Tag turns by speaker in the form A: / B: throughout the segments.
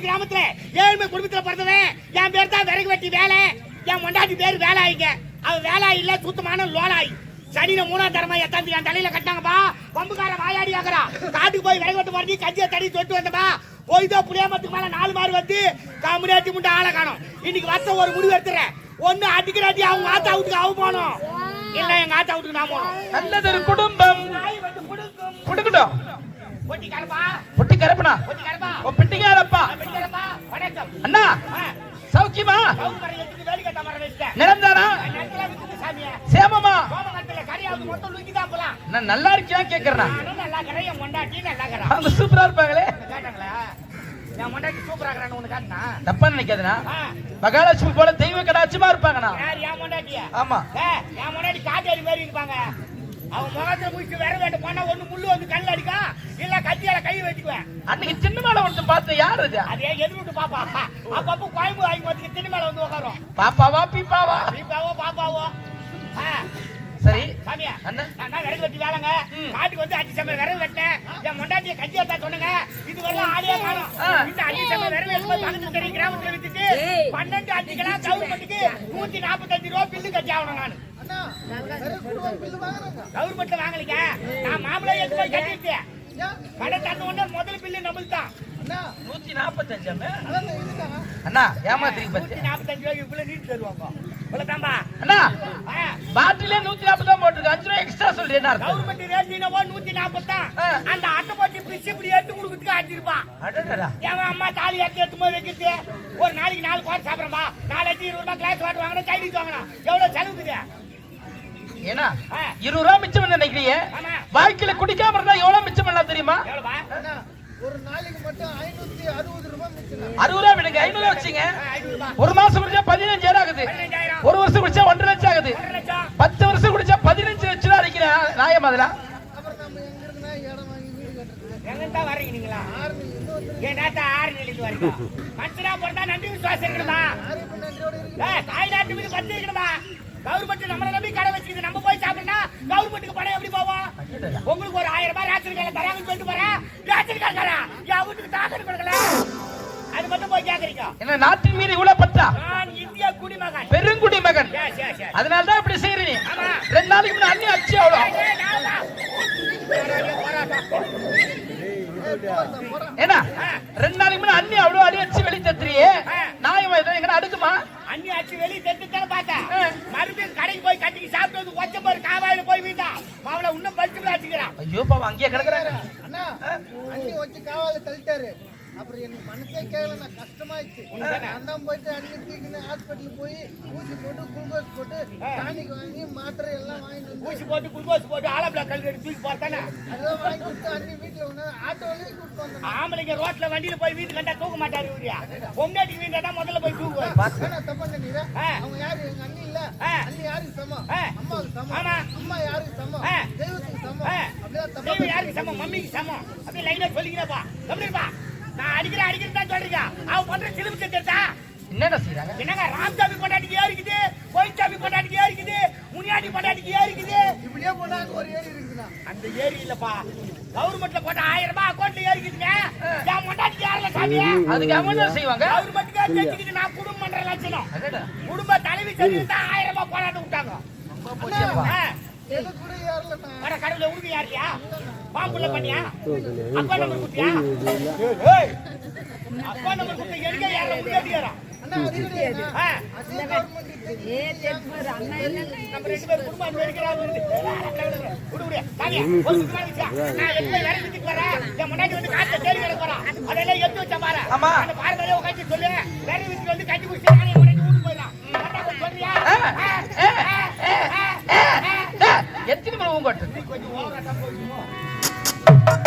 A: குடும்பத்துல பிறந்தவன். என் பேர் தான் விறகு வெட்டி வேலை. என் மொண்டாட்டி பேர் வேலாயிங்க. அவன் வேலாய் இல்ல சுத்தமான லோலாய். சனியில மூணாம் தரமா எத்தாந்து என் தலையில கட்டினாங்கப்பா. பம்புக்கார வாயாடி ஆக்குறா காட்டுக்கு போய் விறகு வெட்டு போறீங்க கஞ்சியை தடி தொட்டு வந்தப்பா. போய் தான் புளியாமத்துக்கு மேல நாலு மாறு வந்து காமெடியாட்டி முட்டை ஆளை காணும். இன்னைக்கு வத்த ஒரு முடிவு எடுத்துறேன். ஒண்ணு அடிக்கிறாட்டி அவங்க ஆத்தா வீட்டுக்கு அவ போகணும் இல்ல எங்க ஆத்தா வீட்டுக்கு நான் போகணும்
B: நல்லதொரு குடும்பம்.
A: நாய் வந்து குடுக்கும்.
B: குடுக்கட்டும்.
A: பொட்டி கரப்பா.
B: பொட்டி கரப்பனா
A: பொட்டி கரப்பா. நேரத்துல வித்துட்டு சாமியே
B: சேமமா? நான் நல்லா இருக்கியா கேக்குறேன்? அவங்க சூப்பரா இருப்பாங்களே. தப்பா நினைக்காதுண்ணா மகாலட்சுமி போல தெய்வ கடாட்சமா இருப்பாங்கண்ணா. ஆமா.
A: அவன் முகத்துல முடிச்சு விர வேட்டு போனா ஒண்ணு முள்ளு வந்து கல்ல அடிக்கா? இல்ல கத்தியால கை வச்சுக்குவேன்
B: அன்னைக்கு சின்ன மேல ஒருத்தன் பார்த்து யார் அது
A: அதே எதிர்விட்டு பாப்பா. அப்பப்போ கோயம்பு வாங்கி வந்து திண்ணு மேல வந்து உட்காரும்
B: பாப்பாவா பீப்பாவா?
A: பாப்பாவோ ஆ,
B: சரி.
A: சாமியா நான் விறகு வெட்டி வேலைங்க. காட்டுக்கு வந்து அஞ்சு சமயம் விறகு வெட்டேன். என் மொண்டாட்டிய கஞ்சி எடுத்தா சொன்னங்க. இது வரலாம் ஆடியே காணும். இந்த அஞ்சு சமயம் விறகு எடுத்து போய் பக்கத்துல தெரிய கிராமத்துல வித்துட்டு பன்னெண்டு அஞ்சு கிலோ கவர்மெண்ட்டுக்கு நூத்தி நாற்பத்தஞ்சு ரூபா பில்லு கட்டி ஆகணும் நான். கவர்மெண்ட்ல வாங்கலைங்க நான் மாப்பிள்ளை எடுத்து போய் கட்டிட்டேன் கடை தந்த உடனே முதல் பில்லு நம்மளுக்கு தான்
B: நூத்தி அண்ணா
A: நாற்பத்தஞ்சு ரூபாய்க்கு இவ்வளவு நீட்டு தருவாங்க. இவ்வளவுதான்பா?
B: அண்ணா
A: ஆ.
B: பாட்டிலே நூத்தி நாற்பது தான் போட்டிருக்கு. அஞ்சு ரூபாய் எக்ஸ்ட்ரா அர்த்தம்?
A: கவர்மெண்ட் ரேட் என்னவோ நூத்தி நாற்பத்தான்
B: ஆ.
A: அந்த அட்டை போட்டு பிச்சு இப்படி எடுத்து கொடுக்கறதுக்கு என் அம்மா தாலி எடுத்து எடுத்து போய் வைக்கிறது. ஒரு நாளைக்கு நாலு கோட்டை சாப்பிட்றப்பா நாலு இருபது ரூபாய் கிளாஸ் வாட்டர் வாங்கணும் சைனீஸ் செலவுக்குது
B: ஏன்னா. இருபது ரூபா மிச்சம் நினைக்கிறீங்க? வாழ்க்கையில குடிக்காம இருந்தா எவ்வளவு மிச்சம் பண்ணலாம் தெரியுமா?
C: ஒரு நாளைக்கு மட்டும் ஐநூத்தி அறுபது ரூபாய் மிச்சம்.
B: அறுபது ரூபா விடுங்க ஐநூறு ரூபா வச்சுங்க. ஒரு மாசம் குடிச்சா பதினஞ்சாயிரம் ஆகுது. ஒரு வருஷம் குடிச்சா ஒன்றரை லட்சம் ஆகுது. பத்து வருஷம் குடிச்சா பதினஞ்சு லட்சம் ரூபா அடிக்கிறேன் நியாயம் அதெல்லாம்
A: எங்கிட்ட என் நேரத்தை ஆறு நிலைக்கு வரீங்க மனுஷனா நன்றி விசுவாசம் இருக்கணுமா
C: ஆறு இப்ப நன்றியோட இருக்கு
A: ஏய், தாய்நாட்டு மீது பத்து கவர்மெண்ட் நம்மளை நம்பி கடை வச்சுக்குது. நம்ம போய் சாப்பிட்டா கவர்மெண்ட்டுக்கு பணம் எப்படி போவோம்? உங்களுக்கு ஒரு ஆயிரம் ரூபாய் ரேஷன் கார்டு தராங்கன்னு சொல்லிட்டு போறேன் ரேஷன் கார்டு தரேன் என் வீட்டுக்கு தாக்கல் கொடுக்கல. அது மட்டும் போய் கேக்குறீங்க.
B: என்ன நாட்டின் மீது இவ்வளவு பற்றா
A: நான் இந்திய குடிமகன்.
B: பெருங்குடி மகன். அதனால தான் இப்படி செய்யறீங்க
A: ஆமா.
B: ரெண்டு நாளைக்கு முன்னாடி அண்ணி அச்சு அவ்வளோ. ஏன்னா ரெண்டு நாளைக்கு முன்னாடி அண்ணி அவ்வளோ அடி அடிச்சு வெளியே தத்துறியே அடுக்குமா
A: அண்ணி ஆச்சு வெளியே தெரிஞ்சுத்தானே பார்த்தேன் மறுபடியும் கடைக்கு போய் கட்டிக்கு சாப்பிட்டு வந்து ஒச்ச பாரு காவாயில போய் வீட்டா. அவளை இன்னும் பறிச்சு வச்சுக்கிறான்
B: ஐயோ பாவம் அங்கேயே கிடக்குறாங்க.
C: அண்ணா அண்ணி வச்சு காவால தள்ளிட்டாரு. அப்புறம் எனக்கு மனசே கேட்கல நான் கஷ்டமாயிடுச்சு. தான் போயிட்டு அண்ணி தூக்கின்னு ஹாஸ்பிட்டல் போய் ஊசி போட்டு குளுக்கோஸ் போட்டு டானிக் வாங்கி மாத்திரை எல்லாம் வந்து
A: ஊசி போட்டு குளுக்கோஸ் போட்டு ஆலப்பிளா கல் எடுத்து தூக்கி போறதானே
C: அதெல்லாம் வாங்கி கொடுத்து அண்ணி வீட்டுல ஒண்ணு ஆட்டோலயே கூப்பிட்டு வந்தேன்.
A: ஆம்பளைங்க ரோட்ல வண்டியில போய் வீட்டு கண்டா தூக்க மாட்டாரு இவரியா பொம்னாட்டிக்கு வீட்டா தான் முதல்ல போய் தூக்குவாரு
C: ஏன்னா தப்பா நினைக்கிறேன். அவங்க யாரு? எங்க அண்ணி இல்ல. அண்ணி யாருக்கு சமம். அம்மாவுக்கு சமம்.
A: ஆமா.
C: அம்மா யாருக்கு சமம். தெய்வத்துக்கு சமம். அப்படியே
A: யாருக்கு சமம்? மம்மிக்கு சமம். அப்படியே லைனா சொல்லிக்கிறப்பா. எப்படிப்பா நான் அடிக்கிறேன் அடிக்கிறேன் தான் சொல்றீங்க. அவன் பண்ற சிலுப்பு செஞ்சா
B: என்னடா செய்யறாங்க
A: என்னங்க ராம்சாமி பொண்டாட்டிக்கு ஏறிக்குது கோயில்சாமி பொண்டாட்டிக்கு ஏறிக்குது முனியாண்டி பொண்டாட்டிக்கு ஏறிக்குது
C: இப்படியே போனாங்க ஒரு ஏரி இருக்குண்ணா.
A: அந்த ஏரி இல்லப்பா. கவர்மெண்ட்ல போட்ட ஆயிரம் ரூபாய் அக்கௌண்ட்ல ஏறிக்குதுங்க என் பொண்டாட்டிக்கு ஏறல சாமியா
B: அதுக்கு அவங்க செய்வாங்க?
A: கவர்மெண்ட்டுக்கு தெரிஞ்சுக்கிட்டு நான் குடும்பம் பண்ற லட்சணம். குடும்ப தலைவி தெரிஞ்சுக்கிட்டா ஆயிரம் ரூபாய் போராட்டம் விட்டாங்க. கடவுள உனக்கு யாரியா பாம்புல பண்ணியா அப்பா நம்பர் குட்டியா ஏய், அப்பா நம்பர் குட்டி எங்க யார முடியாது யாரா
C: அண்ணா அது இல்லையா
A: ஆ,
C: அதே கவர்மெண்ட்
A: நம்ம ரெண்டு பேரும் குடும்பம் அங்க இருக்கிறாங்க விடு விடு சாமியா ஒரு சுத்தமா வச்சா நான் எப்ப வேற வீட்டுக்கு வரேன் என் முன்னாடி வந்து காத்த தேடி வர போறான் அதெல்லாம் எடுத்து வச்ச பாரு
B: ஆமா.
A: அந்த பாரு மேலே உட்காந்து சொல்லு வேற வீட்டுக்கு வந்து கட்டி குடிச்சு நானே முன்னாடி வீட்டுக்கு போயிடலாம் கரெக்டா கொஞ்சம் சொல்றியா
B: ஆ, ஆ, ஆ, ஆ, ஆ, ஆ. எத்தனை மணி உங்க
A: கொஞ்சம் Thank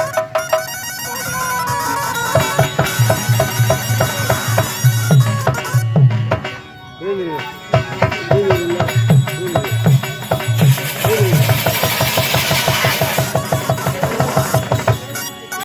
A: you.